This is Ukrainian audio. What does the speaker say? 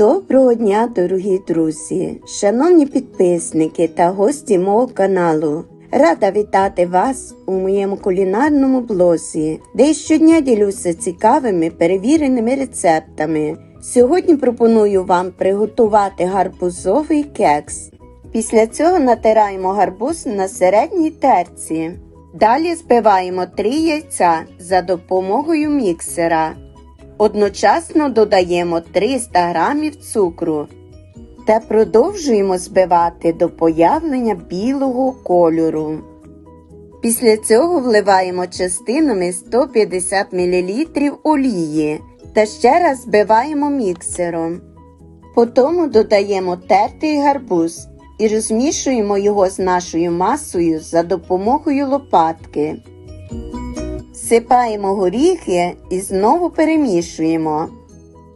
Доброго дня, дорогі друзі, шановні підписники та гості мого каналу. Рада вітати вас у моєму кулінарному блозі, де щодня ділюся цікавими перевіреними рецептами. Сьогодні пропоную вам приготувати гарбузовий кекс. Після цього натираємо гарбуз на середній терці. Далі збиваємо 3 яйця за допомогою міксера. Одночасно додаємо 300 грамів цукру та продовжуємо збивати до появлення білого кольору. Після цього вливаємо частинами 150 мл олії та ще раз збиваємо міксером. Потім додаємо тертий гарбуз і розмішуємо його з нашою масою за допомогою лопатки. Всипаємо горіхи і знову перемішуємо.